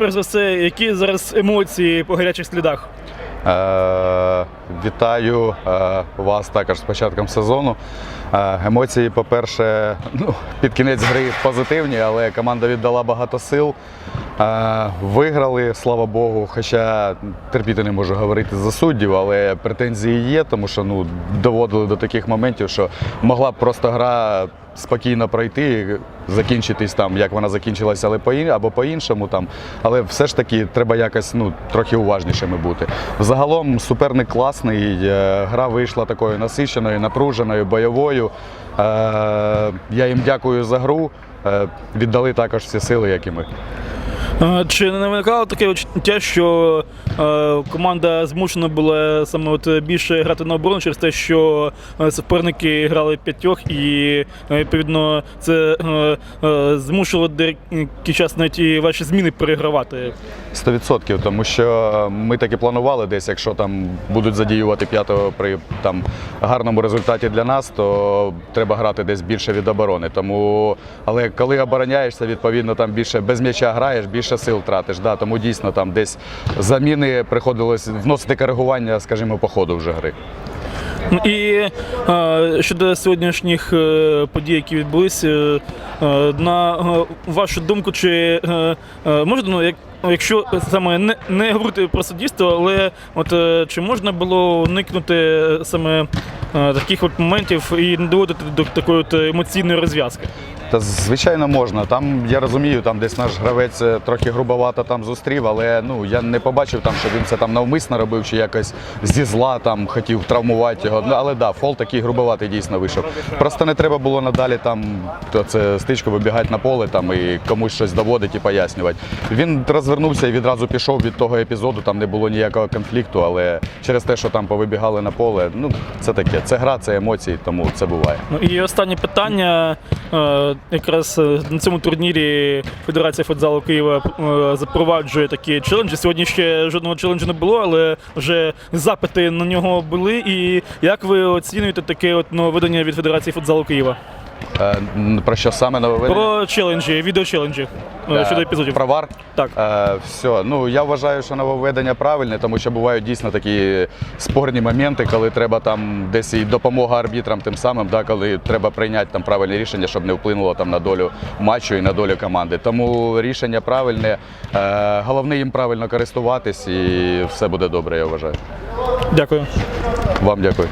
перш за все, які зараз емоції по гарячих слідах? Е, вітаю е, вас також з початком сезону. Е, емоції, по-перше, ну, під кінець гри позитивні, але команда віддала багато сил. Е, виграли, слава Богу. Хоча терпіти не можу говорити за суддів, але претензії є, тому що ну, доводили до таких моментів, що могла б просто гра спокійно пройти, закінчитись там, як вона закінчилася, але по або по-іншому там. Але все ж таки треба якось ну, трохи уважнішими бути. Загалом суперник класний, е, гра вийшла такою насиченою, напруженою, бойовою. Е, Я їм дякую за гру. Е, Віддали також всі сили, як і ми. Е, Чи не виникало таке відчуття, що е, команда змушена була саме от більше грати на оборону через те, що е, суперники грали п'ятьох, і е, відповідно це е, е, змушувало деякий час навіть і ваші зміни перегравати. 100%, тому що ми так і планували десь, якщо там будуть задіювати п'ятого при там гарному результаті для нас, то треба грати десь більше від оборони. Тому, але коли обороняєшся, відповідно там більше без м'яча граєш, більше сил тратиш. Да, тому дійсно там десь заміни приходилось вносити коригування, скажімо, по ходу вже гри. Ну і е, щодо сьогоднішніх е, подій, які відбулися, е, на е, вашу думку, чи е, е, можна, ну, як, якщо саме не, не говорити про суддівство, але от е, чи можна було уникнути саме е, таких от моментів і не доводити до такої от емоційної розв'язки? Та звичайно можна. Там я розумію, там десь наш гравець е, трохи грубовато там зустрів, але ну я не побачив там, що він це там навмисно робив чи якось зі зла там хотів травмувати його. Ну але да, фол такий грубоватий дійсно вийшов. Просто не треба було надалі там то це стичку вибігати на поле там і комусь щось доводити і пояснювати. Він розвернувся і відразу пішов від того епізоду. Там не було ніякого конфлікту, але через те, що там повибігали на поле, ну це таке. Це гра, це емоції, тому це буває. Ну і останнє питання. Якраз е, на цьому турнірі Федерація футзалу Києва е, запроваджує такі челенджі. Сьогодні ще жодного челенджу не було, але вже запити на нього були. І як ви оцінюєте таке от нововведення від Федерації футзалу Києва? Е, Про що саме нововведення? Про челенджі, відеочеленджі е, Е, щодо епізодів. Про вар? Так. Е, все. Ну я вважаю, що нововведення правильне, тому що бувають дійсно такі спорні моменти, коли треба там десь і допомога арбітрам тим самим, да, коли треба прийняти там правильне рішення, щоб не вплинуло там на долю матчу і на долю команди. Тому рішення правильне. Е, головне їм правильно користуватись і все буде добре, я вважаю. Дякую. Вам дякую.